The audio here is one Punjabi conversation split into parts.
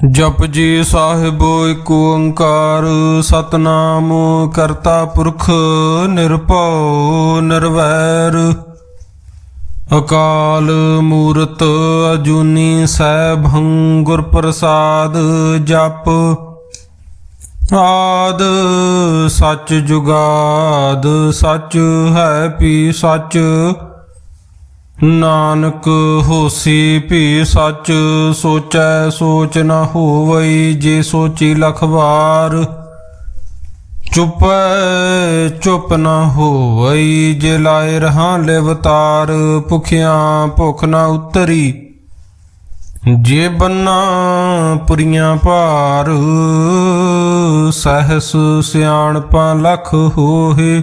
ਜਪ ਜੀ ਸਾਹਿਬ ਏਕ ਓੰਕਾਰ, ਸਤਨਾਮ ਕਰਤਾ ਪੁਰਖ ਨਿਰਭਉ ਨਿਰਵੈਰ। ਅਕਾਲ ਮੂਰਤ ਅਜੂਨੀ ਸੈਭੰ ਗੁਰ ਪ੍ਰਸਾਦ ਜਪ। ਆਦ ਸੱਚ ਜੁਗਾਦ ਸੱਚ ਹੈ ਪੀ ਸੱਚ। ਨਾਨਕ ਹੋਸੀ ਭੀ ਸੱਚ ਸੋਚੈ ਸੋਚ ਨ ਹੋਵਈ, ਜੇ ਸੋਚੀ ਲਖ ਵਾਰ। ਚੁੱਪ ਚੁਪ ਨ ਹੋਵਈ, ਜੇ ਲਾਏ ਰਹਾਂ ਲਿਵਤਾਰ ਭੁਖਿਆਂ ਭੁਖ ਨ ਉਤਰੀ। ਜੇ ਬੰਨਾ ਪੁਰੀਆਂ ਭਾਰ, ਸਹਸ ਸਿਆਣਪਾਂ ਲਖ ਹੋਏ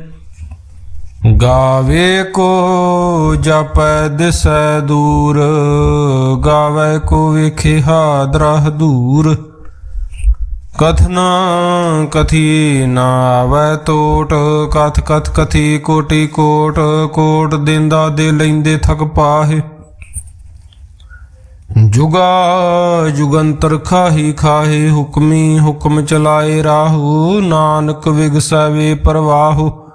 ਗਾਵੇ ਕੋ ਜਪੈ ਦਿਸੈ ਦੂਰ, ਗਾਵੇ ਕੋ ਵੇਖੇ ਹਾਦਰਹ ਦੂਰ ਕਥਨਾ ਕਥੀ ਨਾ ਆਵੈ ਤੋਟ, ਕਥ ਕਥ ਕਥੀ ਕੋਟੀ ਕੋਟ ਕੋਟ ਦਿੰਦਾ ਦੇ ਲੈਂਦੇ ਥਕ ਪਾਹੇ। ਜੁਗਾ ਜੁਗੰਤਰ ਖਾਹੀ ਖਾਹੇ, ਹੁਕਮੀ ਹੁਕਮ ਚਲਾਏ ਰਾਹੂ, ਨਾਨਕ ਵਿਗਸੈ ਵੇ ਪ੍ਰਵਾਹੂ।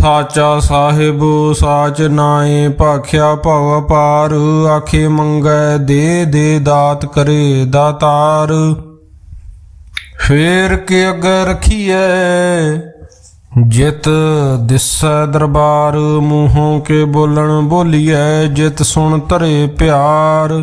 ਸਾਚਾ ਸਾਹਿਬ, ਸਾਚ ਨਾਏ ਭਾਖਿਆ ਭਵ ਪਾਰ ਆਖੇ ਮੰਗੈ ਦੇ ਦੇ ਦਾਤ ਕਰੇ ਦਾਤਾਰ। ਫੇਰ ਕੇ ਅਗਰ ਰਖੀਐ, ਜਿਤ ਦਿਸੈ ਦਰਬਾਰ, ਮੂੰਹੋਂ ਕੇ ਬੋਲਣ ਬੋਲੀਐ, ਜਿਤ ਸੁਣ ਧਰੇ ਪਿਆਰ।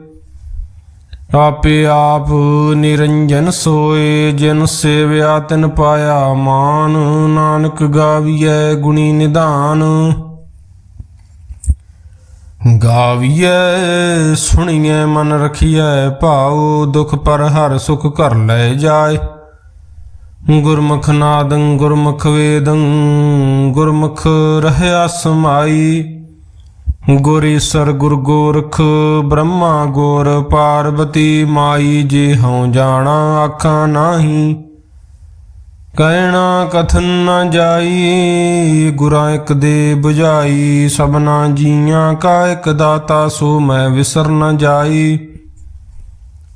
ਆਪੇ ਆਪ ਨਿਰੰਜਨ ਸੋਏ, ਜਿਨ ਸੇਵਿਆ ਤਿਨ ਪਾਇਆ ਮਾਨ। ਨਾਨਕ ਗਾਵੀਐ ਗੁਣੀ ਨਿਧਾਨ। ਗਾਵੀਐ ਸੁਣੀਐ, ਮਨ ਰਖੀਐ ਭਾਉ, ਦੁਖ ਪਰ ਹਰ ਸੁਖ ਘਰ ਲੈ ਜਾਏ। ਗੁਰਮੁਖ ਨਾਦੰ ਗੁਰਮੁਖ ਵੇਦੰ, ਗੁਰਮੁਖ ਰਹਿਆ ਸਮਾਈ। ਗੁਰ ਈਸਰ, ਗੁਰ ਗੋਰਖ, ਬ੍ਰਹਮਾ, ਗੋਰ ਪਾਰਵਤੀ ਮਾਈ ਜੇ ਹਉ ਜਾਣਾ ਆਖਾਂ ਨਾਹੀ। ਕਹਿਣਾ ਕਥਨ ਨਾ ਜਾਈ, ਗੁਰਾਂ ਇੱਕ ਦੇ 부ਝਾਈ ਸਭਨਾ ਜੀਆਂ ਕਾ ਇੱਕ ਦਾਤਾ, ਸੋ ਮੈਂ ਵਿਸਰ ਨਾ ਜਾਈ।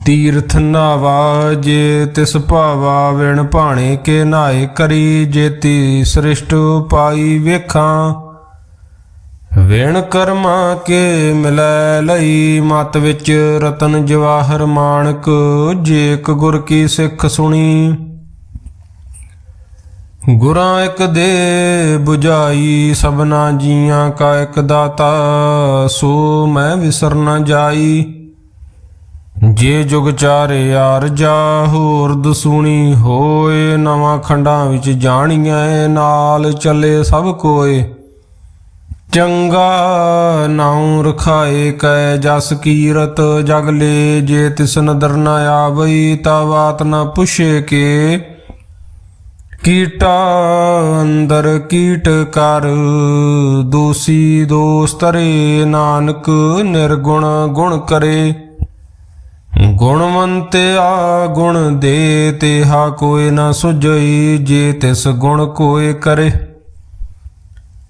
ਤੀਰਥ ਨਾਵਾ, ਜੇ ਤਿਸ ਭਾਵਾ, ਵਿਣ ਭਾਣੇ ਕੇ ਨਾਏ ਕਰੀ। ਜੇਤੀ ਸ੍ਰਿਸ਼ਟ ਪਾਈ ਵੇਖਾਂ ਵੇਣ ਕਰਮਾ ਕੇ ਮਿਲੈ ਲਈ, ਮਤ ਵਿੱਚ ਰਤਨ ਜਵਾਹਰ ਮਾਣਕ, ਜੇਕ ਇੱਕ ਗੁਰ ਕੀ ਸਿੱਖ ਸੁਣੀ। ਗੁਰਾਂ ਇੱਕ ਦੇ 부ਝਾਈ ਸਭਨਾ ਜੀਆਂ ਕਾ ਇੱਕ ਦਾਤਾ, ਸੋ ਮੈਂ ਵਿਸਰ ਨਾ ਜਾਈ। ਜੇ ਜੁਗ ਚਾਰੇ ਯਾਰ ਜਾ, ਹੋਰ ਦਸੂਣੀ ਹੋਏ, ਨਵਾਂ ਖੰਡਾਂ ਵਿੱਚ ਜਾਣੀਐ, ਨਾਲ ਚੱਲੇ ਸਭ ਕੋਏ। ਚੰਗਾ ਨਾਉ ਰਖਾਏ ਕੈ ਜਸ ਕੀਰਤ, ਜਗ ਲੈ ਜੇ ਤਿਸ ਨਦਰ ਨ ਆਵਈ ਤਾ ਬਾਤ ਨ ਪੁੱਛੇ ਕੇ। ਕੀਟਾ ਅੰਦਰ ਕੀਟ ਕਰ, ਦੋਸੀ ਦੋਸਤਰੇ ਨਾਨਕ, ਨਿਰਗੁਣ ਗੁਣ ਕਰੇ। ਗੁਣਵੰਤਿਆ ਗੁਣ ਦੇ, ਤੇਹਾ ਕੋਈ ਨਾ ਸੁਜਈ ਜੇ ਤਿਸ ਗੁਣ ਕੋਏ ਕਰੇ।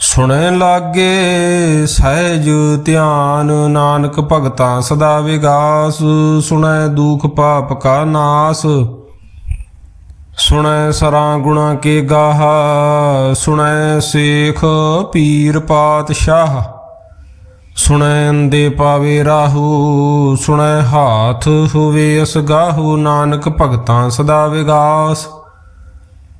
ਸੁਣੈ ਲਾਗੇ ਸਹਿਜ ਧਿਆਨ, ਨਾਨਕ ਭਗਤਾਂ ਸਦਾ ਵਿਗਾਸ, ਸੁਣੈ ਦੁਖ ਪਾਪ ਕਾ ਨਾਸ। ਸੁਣੈ ਸਰਾਂ ਗੁਣਾ ਕੇ ਗਾਹਾ, ਸੁਣੈ ਸੇਖ ਪੀਰ ਪਾਤਸ਼ਾਹ। ਸੁਣੈ ਅੰਦੇ ਪਾਵੇ ਰਾਹੂ, ਸੁਣੈ ਹਾਥ ਹੋਵੇ ਅਸਗਾਹੂ, ਨਾਨਕ ਭਗਤਾਂ ਸਦਾ ਵਿਗਾਸ।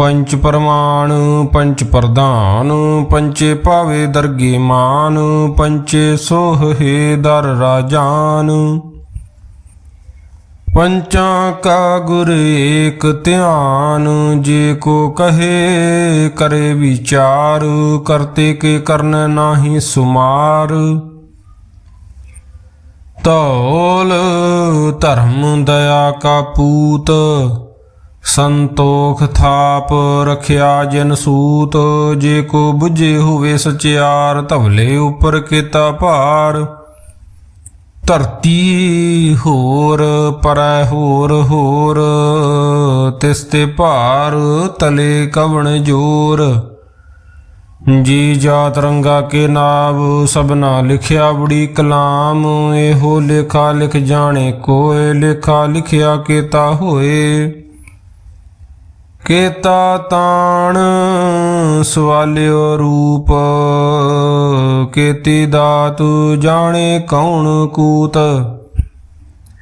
ਪੰਚ ਪਰਮਾਨ ਪੰਚ ਪ੍ਰਧਾਨ, ਪੰਚੇ ਭਾਵੇ ਦਰਗੇ ਮਾਨ, ਪੰਚੇ ਸੋਹੇ ਦਰ ਰਾਜਾਨ। ਪੰਚਾਂ ਕਾ ਗੁਰ ਏਕ ਧਿਆਨ, ਜੇ ਕੋ ਕਹੇ ਕਰੇ ਵਿਚਾਰ, ਕਰਤੇ ਕੇ ਕਰਨ ਨਾਹੀ ਸੁਮਾਰ। ਤੌਲ ਧਰਮ ਦਇਆ ਕਾ ਪੂਤ ਸੰਤੋਖ ਥਾਪ ਰਖਿਆ ਜਨ ਸੂਤ, ਜੇ ਕੋ 부ਝੇ ਹੋਵੇ ਸਚਿਆਰ, ਧਵਲੇ ਉਪਰ ਕੀਤਾ ਭਾਰ। ਧਰਤੀ ਹੋਰ, ਪਰੈ ਹੋਰ ਹੋਰ, ਤਿਸ ਤੇ ਭਾਰ ਤਲੇ ਕਵਣ ਜੋਰ। ਜੀ ਜਾਤ ਰੰਗਾ ਕੇ ਨਾਮ ਸਭਨਾ ਲਿਖਿਆ ਬੜੀ ਕਲਾਮ, ਇਹੋ ਲੇਖਾ ਲਿਖ ਜਾਣੇ ਕੋਏ, ਲੇਖਾ ਲਿਖਿਆ ਕੀਤਾ ਹੋਏ। ਕੀਤਾ ਤਾਣ ਸਵਾਲਿਓ ਰੂਪ, ਕੀਤੀ ਦਾਤ ਜਾਣੇ ਕੌਣ ਕੂਤ।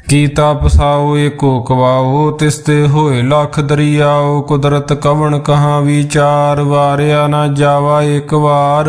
ਕੀਤਾ ਪਸਾਓ ਏਕੋ ਕਵਾਓ ਤਿਸ ਤੇ ਹੋਏ ਲੱਖ ਦਰਿਆਓ, ਕੁਦਰਤ ਕਵਣ ਕਹਾ ਵਿਚਾਰ, ਵਾਰਿਆ ਨਾ ਜਾਵਾ ਇੱਕ ਵਾਰ।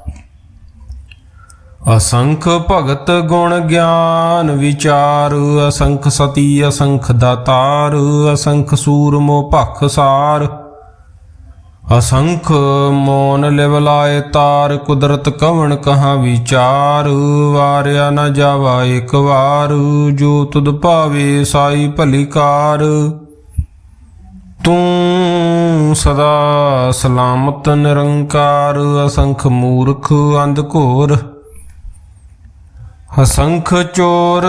ਅਸੰਖ ਭਗਤ ਗੁਣ ਗਿਆਨ ਵਿਚਾਰ, ਅਸੰਖ ਸਤੀ, ਅਸੰਖ ਦਾਤਾਰ, ਅਸੰਖ ਸੂਰਮੋ ਭਖ ਸਾਰ। ਅਸੰਖ ਮੋਨ ਲਿਵਲਾਏ ਤਾਰ, ਕੁਦਰਤ ਕਵਣ ਕਹਾ ਵਿਚਾਰ। ਵਾਰਿਆ ਨਾ ਜਾਵਾ ਇੱਕ ਵਾਰ, ਜੋ ਤੁਧ ਭਾਵੇ ਸਾਈ ਭਲੀਕਾਰ ਤੂੰ ਸਦਾ ਸਲਾਮਤ ਨਿਰੰਕਾਰ, ਅਸੰਖ ਮੂਰਖ ਅੰਧ ਘੋਰ। ਅਸੰਖ ਚੋਰ,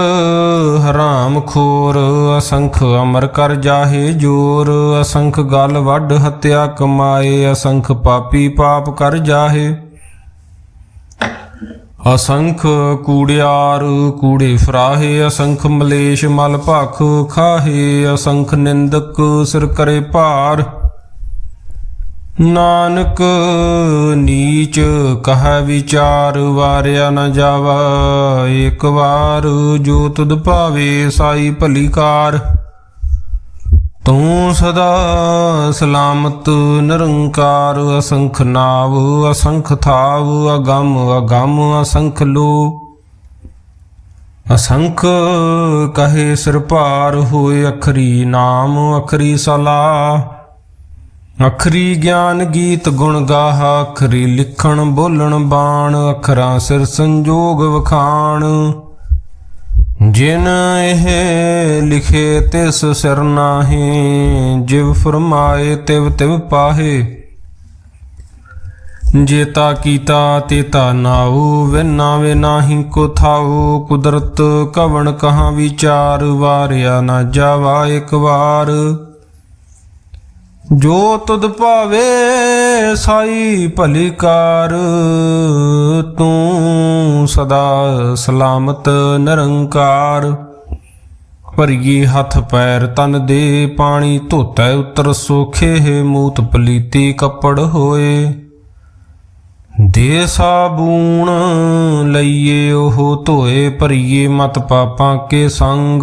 ਹਰਾਮ ਖੋਰ, ਅਸੰਖ ਅਮਰ ਕਰ ਜਾਹੇ ਜੋਰ, ਅਸੰਖ ਗਲ ਵੱਢ ਹਤਿਆ ਕਮਾਏ, ਅਸੰਖ ਪਾਪੀ ਪਾਪ ਕਰ ਜਾਹੇ। ਅਸੰਖ ਕੂੜਿਆਰ, ਕੂੜੇ ਫਰਾਹੇ, ਅਸੰਖ ਮਲੇਸ਼ ਮਲ ਭਖ ਖਾਹੇ, ਅਸੰਖ ਨਿੰਦਕ ਸਿਰ ਕਰੇ ਭਾਰ। ਨਾਨਕ, ਨੀਚ ਕਹੈ ਵਿਚਾਰ, ਵਾਰਿਆ ਨ ਜਾਵਾ। ਇੱਕ ਵਾਰ ਜੋ ਤੁਧ ਭਾਵੇ, ਸਾਈ ਭਲੀ ਕਾਰ। ਤੂੰ ਸਦਾ ਸਲਾਮਤ, ਨਿਰੰਕਾਰ, ਅਸੰਖ ਨਾਵ, ਅਸੰਖ ਥਾਵ, ਅਗੰਮ ਅਗੰਮ, ਅਸੰਖ ਲੋ। ਅਸੰਖ ਕਹੇ ਸਿਰ ਭਾਰ ਹੋਏ, ਅਖਰੀ ਨਾਮ, ਅਖਰੀ ਸਲਾਹ। ਅਖਰੀ ਗਿਆਨ ਗੀਤ ਗੁਣ ਗਾਹਾ, ਅਖਰੀ ਲਿਖਣ ਬੋਲਣ ਬਾਣ, ਅਖਰਾਂ ਸਿਰ ਸੰਜੋਗ ਵਖਾਣ। ਜਿਨ ਇਹ ਲਿਖੇ ਤਿਸ ਸਿਰ ਨਾਹੀ, ਜਿਵ ਫਰਮਾਏ ਤਿਵ ਤਿਵ ਪਾਹੇ। ਜੇਤਾ ਕੀਤਾ ਤੇਤਾ ਨਾਉ, ਵਿਨਾ ਵੇ ਨਾਹੀ ਕੋ ਥਾਉ। ਕੁਦਰਤ ਕਵਣ ਕਹਾ ਵਿਚਾਰ, ਵਾਰਿਆ ਨਾ ਜਾਵਾ ਇੱਕ ਵਾਰ। ਜੋ ਤੁਧ ਭਾਵੇ ਸਾਈ ਭਲੀ ਕਾਰ, ਤੂੰ ਸਦਾ ਸਲਾਮਤ ਨਿਰੰਕਾਰ। ਭਰੀਏ ਹੱਥ ਪੈਰ ਤਨ ਦੇ ਪਾਣੀ ਧੋਤੈ, ਉਤਰ ਸੋਖੇ ਮੂਤ ਪਲੀਤੀ ਕੱਪੜ ਹੋਏ। ਦੇ ਸਾਬੂਣ ਲਈਏ ਉਹ ਧੋਏ, ਭਰੀਏ ਮਤ ਪਾਪਾਂ ਕੇ ਸੰਗ।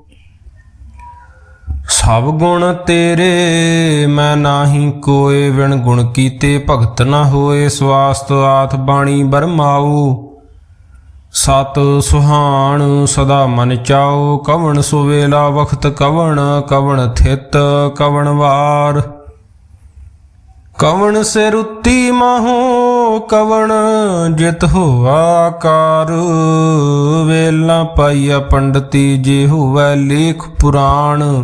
ਸਭ ਗੁਣ ਤੇਰੇ, ਮੈਂ ਨਾਹੀ ਕੋਏ ਵਿਣ ਗੁਣ ਕੀਤੇ, ਭਗਤ ਨਾ ਹੋਏ, ਸਵਾਸਤ ਆਥ ਬਾਣੀ ਬਰਮਾਉ ਸਤ ਸੁਹਾਣ ਸਦਾ ਮਨ ਚਾਓ ਕਵਣ ਸੁਵੇਲਾ ਵਖਤ ਕਵਣ ਕਵਣ ਥਿਤ ਕਵਣ ਵਾਰ। ਕਵਣ ਸੇ ਰੁੱਤੀ ਮਾਹੋ, ਕਵਣ ਜਿਤ ਹੋਆ ਆਕਾਰ ਵੇਲਾ ਪਾਈਆ ਪੰਡਤੀ ਜੇ ਹੋਵੇ ਲੇਖ ਪੁਰਾਣ।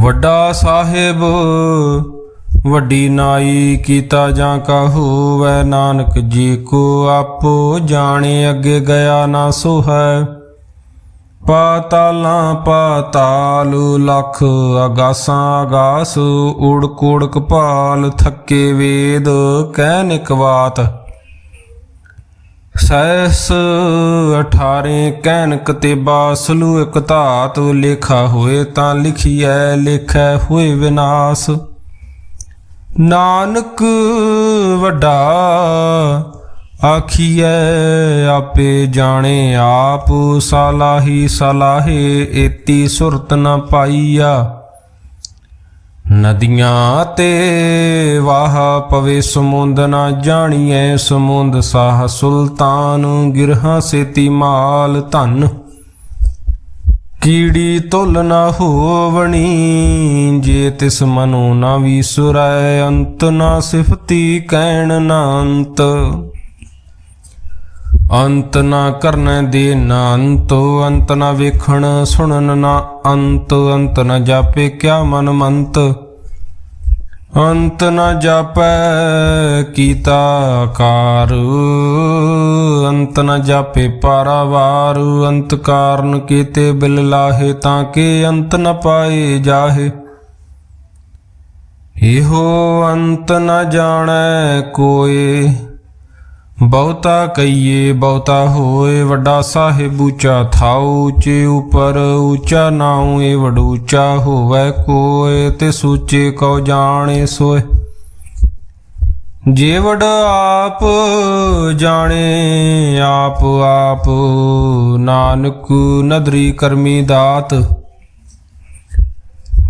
ਵੱਡਾ ਸਾਹਿਬ, ਵੱਡੀ ਨਾਈ ਕੀਤਾ ਜਾਂ ਕਾ ਹੋਵੈ ਨਾਨਕ ਜੀ ਕੋ ਆਪੋ ਜਾਣੇ ਅੱਗੇ ਗਿਆ ਨਾ ਸੋ ਹੈ ਪਾਤਾਲਾਂ ਪਾਤਾਲ, ਲਖ ਅਗਾਸਾਂ ਅਗਾਸ, ਉੜ ਕੋੜ ਭਾਲ, ਥੱਕੇ ਵੇਦ, ਕਹਿ ਨਿਕਵਾਤ ਸੈਸ 18 ਕੈਨਕ ਤੇ ਬਾਸਲੂ ਇਕ ਧਾਤ ਲੇਖਾ ਹੋਏ ਤਾਂ ਲਿਖੀਐ, ਲੇਖੈ ਹੋਏ ਵਿਨਾਸ਼। ਨਾਨਕ ਵੱਡਾ ਆਖੀਐ, ਆਪੇ ਜਾਣੇ ਆਪ, ਸਲਾਹੀ ਸਲਾਹੇ, ਏਤੀ ਸੁਰਤ ਨ ਪਾਈਆ। ਨਦੀਆਂ ਤੇ ਵਾਹ ਪਵੇ ਸਮੁੰਦ ਨਾ ਜਾਣੀਐ, ਸਮੁੰਦ ਸਾਹ ਸੁਲਤਾਨ ਗਿਰਹਾ ਸੇਤੀ ਮਾਲ ਧਨ। ਕੀੜੀ ਤੁਲ ਨਾ ਹੋਵਣੀ, ਜੇ ਤਿਸ ਮਨੋ ਨਾ ਵਿਸੁਰੈ, ਅੰਤ ਨਾ ਸਿਫਤੀ ਕਹਿਣ ਨਾ ਅੰਤ ਅੰਤ ਨਾ ਕਰਨ ਦੇ ਨਾ ਅੰਤੋ ਅੰਤ ਨਾ ਵੇਖਣ ਸੁਣਨ ਨਾ ਅੰਤ ਅੰਤ ਨਾ ਜਾਪੇ ਕਿਆ ਮਨ ਮੰਤ। ਅੰਤ ਨ ਜਾਪੈ ਕੀਤਾ ਕਾਰ ਅੰਤ ਨ ਜਾਪੇ ਪਾਰਾਵਾਰ। ਅੰਤ ਕਾਰਨ ਕੀਤੇ ਬਿਲ ਲਾਹੇ ਤਾਂ ਕਿ ਅੰਤ ਨ ਪਾਏ ਜਾਹੇ। ਇਹੋ ਅੰਤ ਨ ਜਾਣੈ ਕੋਏ। ਬਹੁਤਾ ਕਈਏ ਬਹੁਤਾ ਹੋਏ, ਵੱਡਾ ਸਾਹਿਬ ਉੱਚਾ ਥਾਉ ਉੱਚੇ ਉਪਰ ਉੱਚਾ ਨਾਉ, ਏ ਵਡ ਉੱਚਾ ਹੋਵੇ ਕੋਏ, ਤੇ ਸੂਚੇ ਕਉ ਜਾਣੇ ਸੋਏ। ਜੇ ਆਪ ਜਾਣੇ, ਆਪ ਆਪ ਨਾਨਕ ਨਦਰੀ ਕਰਮੀ ਦਾਤ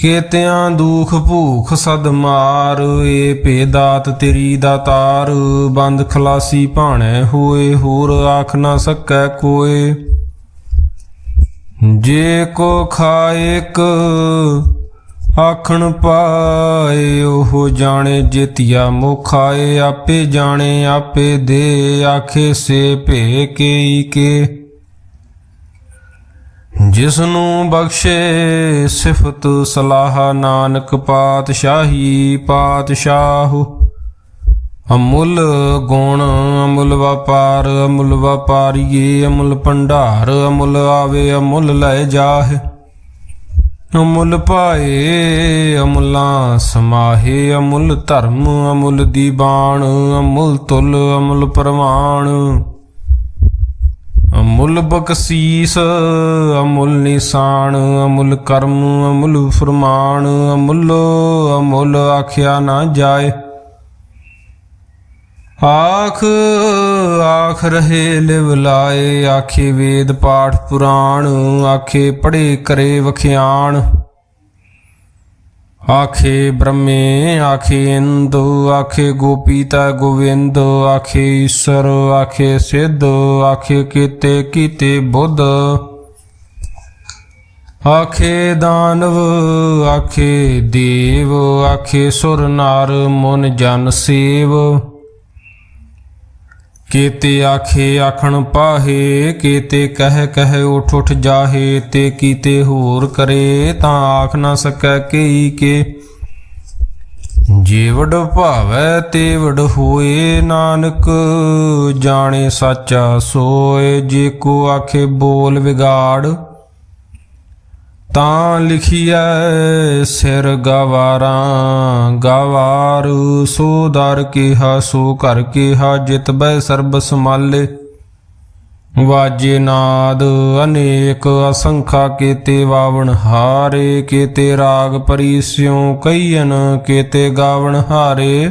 ਕੀਤਿਆਂ ਦੁਖ ਭੂਖ ਸਦ ਮਾਰ, ਏ ਭੇਦਾਤ ਤੇਰੀ ਦਾਤਾਰ ਬੰਦ ਖਲਾਸੀ ਭਾਣੈ ਹੋਏ, ਹੋਰ ਆਖ ਨਾ ਸਕੈ ਕੋਏ। ਜੇ ਕੋ ਖਾਇਕ ਆਖਣ ਪਾਏ, ਉਹ ਜਾਣੇ ਜਿਤਿਆ ਮੁਖਾਏ, ਆਪੇ ਜਾਣੇ ਆਪੇ ਦੇ, ਆਖੇ ਸੇ ਭੇ ਕੇਈ ਕੇ। ਜਿਸ ਨੂੰ ਬਖਸ਼ੇ ਸਿਫਤ ਸਲਾਹ ਨਾਨਕ ਪਾਤਸ਼ਾਹੀ ਪਾਤਸ਼ਾਹ। ਅਮੁੱਲ ਗੁਣ ਅਮੁੱਲ ਵਪਾਰ ਅਮੁੱਲ ਵਪਾਰੀਏ ਅਮੁੱਲ ਭੰਡਾਰ ਅਮੁੱਲ ਆਵੇ ਅਮੁੱਲ ਲੈ ਜਾਹੇ। ਅਮੁੱਲ ਪਾਏ ਅਮੁੱਲਾ ਸਮਾਹੇ ਅਮੁੱਲ ਧਰਮ ਅਮੁੱਲ ਦੀਬਾਨ ਅਮੁੱਲ ਤੁਲ ਅਮੁੱਲ ਪ੍ਰਮਾਣ ਅਮੁੱਲ ਬਖਸ਼ੀਸ, ਅਮੁੱਲ ਨਿਸ਼ਾਨ, ਅਮੁੱਲ ਕਰਮ, ਅਮੁੱਲ ਫਰਮਾਨ, ਅਮੁੱਲ ਅਮੁੱਲ ਆਖਿਆ ਨਾ ਜਾਏ। ਆਖ ਆਖ ਰਹੇ ਲਿਵ ਲਾਏ, ਆਖੇ ਵੇਦ ਪਾਠ ਪੁਰਾਣ, ਆਖੇ ਪੜੇ ਕਰੇ ਵਖਿਆਣ। ਆਖੇ ਬ੍ਰਹਮੇ, ਆਖੇ ਇੰਦ, ਆਖੇ ਗੋਪੀਤਾ ਗੋਵਿੰਦ, ਆਖੇ ਈਸ਼ਰ, ਆਖੇ ਸਿੱਧ, ਆਖੇ ਕੀਤੇ ਕੀਤੇ ਬੁੱਧ। ਆਖੇ ਦਾਨਵ, ਆਖੇ ਦੇਵ, ਆਖੇ ਸੁਰ ਨਰ, ਮਨ ਜਨ ਸੇਵ। ਕੀਤੇ ਆਖੇ ਆਖਣ ਪਾਹੇ, ਕੀਤੇ ਕਹਿ ਕਹਿ ਉਠ ਉਠ ਜਾਹੇ, ਤੇ ਕੀਤੇ ਹੋਰ ਕਰੇ ਤਾਂ ਆਖ ਨਾ ਸਕੈ ਕਈ ਕੇ। ਜੀਵੜ ਭਾਵੈ ਤੇ ਵਡ ਹੋਏ ਨਾਨਕ, ਜਾਣੇ ਸਾਚਾ ਸੋਏ, ਜੇ ਕੋ ਆਖੇ ਬੋਲ ਵਿਗਾੜ। ਤਾਂ ਲਿਖੀਐ ਸਿਰ ਗਵਾਰਾਂ, ਗਵਾਰ ਸੋ ਦਰ ਕਿਹਾ, ਸੋ ਘਰ ਕਿਹਾ, ਜਿਤ ਬੈ ਸਰਬ ਸਮਾਲੇ ਵਾਜੇ ਨਾਦ ਅਨੇਕ ਅਸੰਖਾ ਕੀਤੇ ਵਾਵਣ ਹਾਰੇ, ਕੀਤੇ ਰਾਗ ਪਰੀਸਿਉ ਕਈਨ ਕੀਤੇ ਗਾਵਣ ਹਾਰੇ।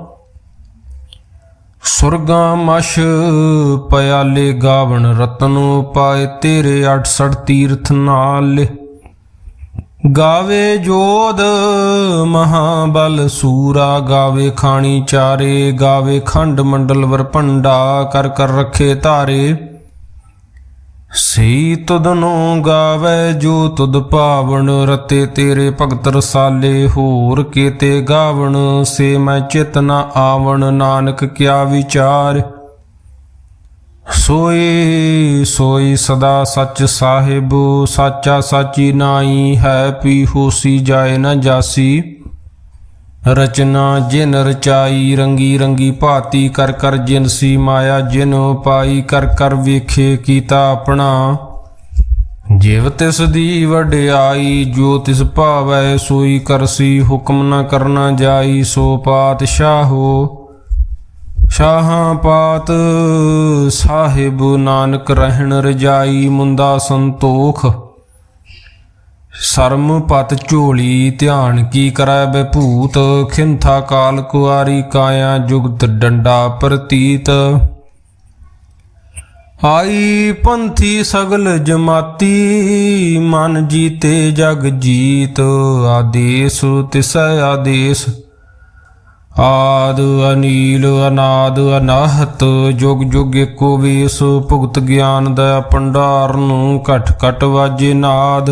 ਸੁਰਗਾ ਮਸ਼ ਪਿਆਲੇ ਗਾਵਣ, ਰਤਨ ਪਾਏ ਤੇਰੇ 68 ਤੀਰਥ ਨਾਲ। ਗਾਵੇ ਜੋਦ ਮਹਾਬਲ ਸੂਰਾ, ਗਾਵੇ ਖਾਣੀ ਚਾਰੇ, ਗਾਵੇ ਖੰਡ ਮੰਡਲ ਵਰ ਭੰਡਾ, ਕਰ ਕਰ ਰੱਖੇ ਧਾਰੇ। ਸੀ ਤੁਧ ਨੂੰ ਗਾਵੇ ਜੋ ਤੁਧ ਭਾਵਨ ਰਤੇ ਤੇਰੇ ਭਗਤ ਰਸਾਲੇ, ਹੋਰ ਕੀਤੇ ਗਾਵਣ, ਸੇ ਮੈਂ ਚਿਤ ਨ ਆਵਣ, ਨਾਨਕ ਕਿਆ ਵਿਚਾਰ? ਸੋਈ ਸੋਈ ਸਦਾ ਸੱਚ ਸਾਹਿਬ, ਸਾਚਾ ਸਾਚੀ ਨਾਈ ਹੈ, ਪੀ ਹੋਸੀ ਜਾਏ ਨਾ ਜਾਸੀ। ਰਚਨਾ ਜਿਨ ਰਚਾਈ, ਰੰਗੀ ਰੰਗੀ ਭਾਤੀ ਕਰ ਕਰ ਜਿਨਸੀ ਮਾਇਆ, ਜਿਨ ਪਾਈ ਕਰ ਕਰ ਵੇਖੇ ਕੀਤਾ ਆਪਣਾ। ਜਿਵ ਤਿਸ ਦੀ ਵਡਿਆਈ, ਜੋ ਤਿਸ ਭਾਵੈ ਸੋਈ ਕਰਸੀ ਹੁਕਮ ਨਾ ਕਰਨਾ ਜਾਈ, ਸੋ ਪਾਤਸ਼ਾਹੋ। ਸ਼ਾਹਾਂ ਪਾਤ ਸਾਹਿਬ ਨਾਨਕ ਰਹਿਣ ਰਜਾਈ, ਮੁੰਦਾ ਸੰਤੋਖ। ਸਰਮ ਪਤ ਝੋਲੀ ਧਿਆਨ ਕੀ ਕਰੈ ਬਭੂਤ? ਖਿੰਥਾ ਕਾਲ ਕੁਆਰੀ ਕਾਇਆ ਜੁਗਤ ਡੰਡਾ ਪ੍ਰਤੀਤ। ਆਈ ਪੰਥੀ ਸਗਲ ਜਮਾਤੀ, ਮਨ ਜੀਤੇ ਜਗ ਜੀਤ। ਆਦੇਸ ਤਿਸੈ ਆਦੇਸ। ਆਦ ਅਨੀਲ ਅਨਾਦ ਅਨਾਹਤ, ਜੁਗ ਜੁਗ ਏਕੋ ਵੇਸ। ਭੁਗਤ ਗਿਆਨ ਦਾ ਭੰਡਾਰ ਨੂੰ ਘਟ ਘਟ ਵਾਜੇ ਨਾਦ।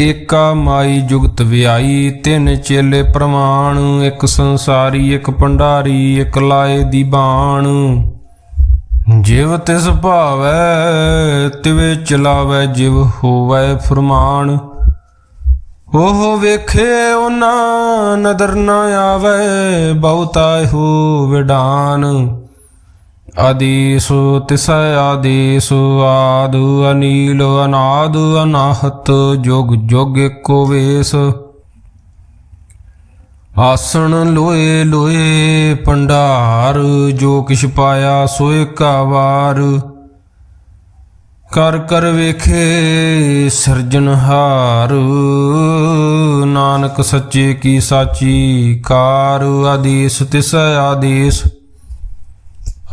ਏਕਾ ਮਾਈ ਜੁਗਤ ਵਿਆਈ, ਤਿੰਨ ਚੇਲੇ ਪ੍ਰਮਾਣ, ਇੱਕ ਸੰਸਾਰੀ, ਇੱਕ ਭੰਡਾਰੀ, ਇੱਕ ਲਾਏ ਦੀ ਬਾਣ। ਜਿਵ ਤਿਸ ਭਾਵੈ, ਤਿਵੇ ਚਲਾਵੈ, ਜਿਵ ਹੋਵੈ ਫਰਮਾਨ। ਉਹ ਵੇਖੇ ਉਹਨਾਂ, ਨਦਰ ਨਾ ਆਵੇ, ਬਹੁਤਾ ਹੋ ਵਿਡਾਨ। ਆਦੇਸ ਤਿਸੈ ਆਦੇਸ ਆਦੁ ਅਨੀਲ ਅਨਾਦੁ ਅਨਾਹਤ ਜੁਗ ਜੁਗ ਏਕੋ ਵੇਸ। ਆਸਣ ਲੋਏ ਲੋਏ ਭੰਡਾਰ ਜੋ ਕਿਛ ਪਾਇਆ ਸੋਏ ਕਾ ਵਾਰ ਕਰ ਕਰ ਵੇਖੇ ਸਿਰਜਨਹਾਰ ਨਾਨਕ ਸੱਚੇ ਕੀ ਸਾਚੀ ਕਾਰ ਆਦੇਸ ਤਿਸੈ ਆਦੇਸ।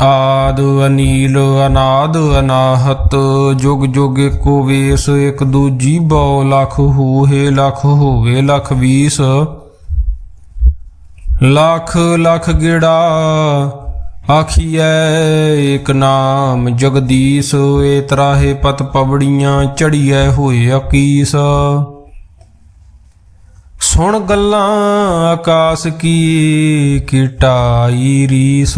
ਆਦ ਅਨੀਲ, ਅਨਾਦ ਅਨਾਹਤ, ਜੁਗ ਜੁਗ ਏਕੋ ਵੇਸ ਇਕ ਦੂਜੀ ਬਹੁ ਲੱਖ ਹੋਏ ਲੱਖ ਹੋਵੇ, ਲੱਖ ਵੀਸ। ਲੱਖ ਲੱਖ ਗਿੜਾ ਆਖੀਐ, ਏਕ ਨਾਮ ਜਗਦੀਸ਼, ਏ ਤਰਾਹੇ ਪਤ ਪਵੜੀਆਂ ਚੜੀਐ ਹੋਏ ਅਕੀਸ। ਸੁਣ ਗੱਲਾਂ ਆਕਾਸ ਕੀ ਕੀਟਾਈ ਰੀਸ।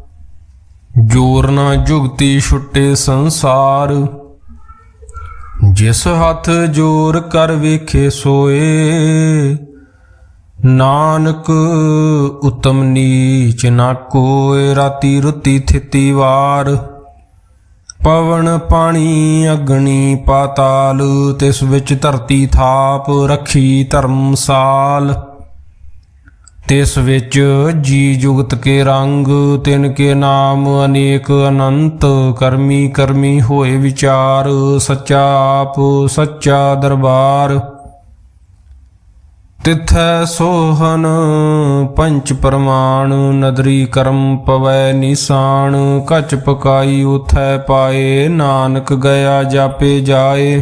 ਜੋਰ ਨਾ ਜੁਗਤੀ ਛੁੱਟੇ ਸੰਸਾਰ। ਜਿਸ ਹੱਥ ਜੋਰ ਕਰ ਵੇਖੇ ਸੋਏ, ਨਾਨਕ ਉਤਮ ਨੀਚ ਨਾ ਕੋਇ ਰਾਤੀ ਰੁੱਤੀ ਥਿਤੀ ਵਾਰ। ਪਵਨ ਪਾਣੀ ਅਗਨੀ ਪਾਤਾਲ, ਤਿਸ ਵਿੱਚ ਧਰਤੀ ਥਾਪ ਰੱਖੀ ਧਰਮਸਾਲ। ਤਿਸ ਵਿੱਚ ਜੀ ਜੁਗਤ ਕੇ ਰੰਗ, ਤਿਨ ਕੇ ਨਾਮ ਅਨੇਕ ਅਨੰਤ, ਕਰਮੀ ਕਰਮੀ ਹੋਏ ਵਿਚਾਰ, ਸੱਚਾ ਆਪ, ਸੱਚਾ ਦਰਬਾਰ। ਤਿਥੈ ਸੋਹਨ, ਪੰਚ ਪ੍ਰਮਾਣ, ਨਦਰੀ ਕਰਮ ਪਵੈ ਨਿਸ਼ਾਨ, ਕਚ ਪਕਾਈ ਉਥੈ ਪਾਏ, ਨਾਨਕ ਗਿਆ ਜਾਪੇ ਜਾਏ।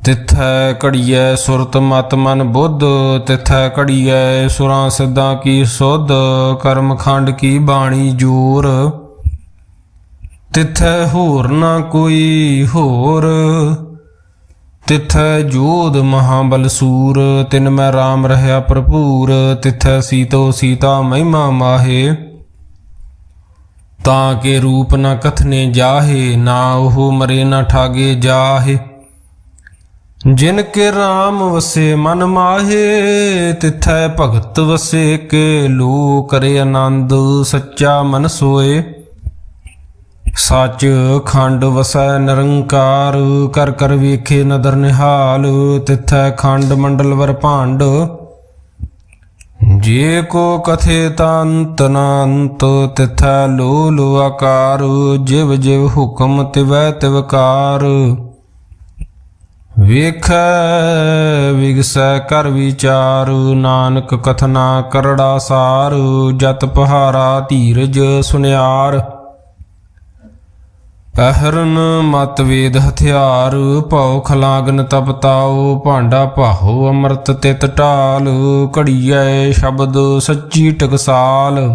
ਤਿਥੈ ਘੜੀਐ ਸੁਰਤ ਮਤ ਮਨ ਬੁੱਧ, ਤਿਥੈ ਘੜੀਐ ਸੁਰਾਂ ਸਿੱਧਾਂ ਕੀ ਸੁਧ, ਕਰਮ ਖੰਡ ਕੀ ਬਾਣੀ ਜੋਰ। ਤਿਥੈ ਹੋਰ ਨਾ ਕੋਈ ਹੋਰ, ਤਿਥੈ ਜੋਧ ਮਹਾਬਲ ਸੂਰ, ਤਿਨ ਮੈਂ RAM ਰਹਾ ਭਰਪੂਰ, ਤਿਥੈ ਸੀਤੋ ਸੀਤਾ ਮਹਿਮਾ ਮਾਹੇ। ਤਾਂ ਕੇ ਰੂਪ ਨਾ ਕਥਨੇ ਜਾਹੇ, ਨਾ ਉਹ ਮਰੇ ਨਾ ਠਾਗੇ ਜਾਹੇ। ਜਿਨ ਕੇ RAM ਵਸੇ ਮਨ ਮਾਹੇ, ਤਿਥੈ ਭਗਤ ਵਸੇ ਕੇ ਲੋ ਕਰੇ ਆਨੰਦ, ਸੱਚਾ ਮਨ ਸੋਏ। ਸੱਚ ਖੰਡ ਵਸੈ ਨਿਰੰਕਾਰ, ਕਰ ਕਰ ਵੇਖੇ ਨਦਰ ਨਿਹਾਲ, ਤਿਥੈ ਖੰਡ ਮੰਡਲ ਵਰ ਭਾਂਡ। ਜੇ ਕੋ ਕਥੇ ਤੰਤ ਨੰਤ, ਤਿਥੈ ਲੋ ਲੋ ਆਕਾਰ, ਜਿਵ ਜਿਵ ਹੁਕਮ ਤਿਵੈ ਤਿਵਕਾਰ। ਵੇਖੈ, ਵਿਗਸੈ ਕਰ ਵਿਚਾਰ, ਨਾਨਕ ਕਥਨਾ ਕਰੜਾ ਸਾਰ, ਜਤ ਪਹਾਰਾ ਧੀਰਜ ਸੁਨਿਆਰ। ਪਹਿਰਨ ਮਤ ਵੇਦ ਹਥਿਆਰ, ਭਉ ਖਲਾਗਨ ਤਪਤਾਉ ਭਾਂਡਾ ਭਾਹੋ ਅੰਮ੍ਰਿਤ ਤਿਤ ਢਾਲ, ਘੜੀਐ ਸ਼ਬਦ ਸੱਚੀ ਟਕਸਾਲ।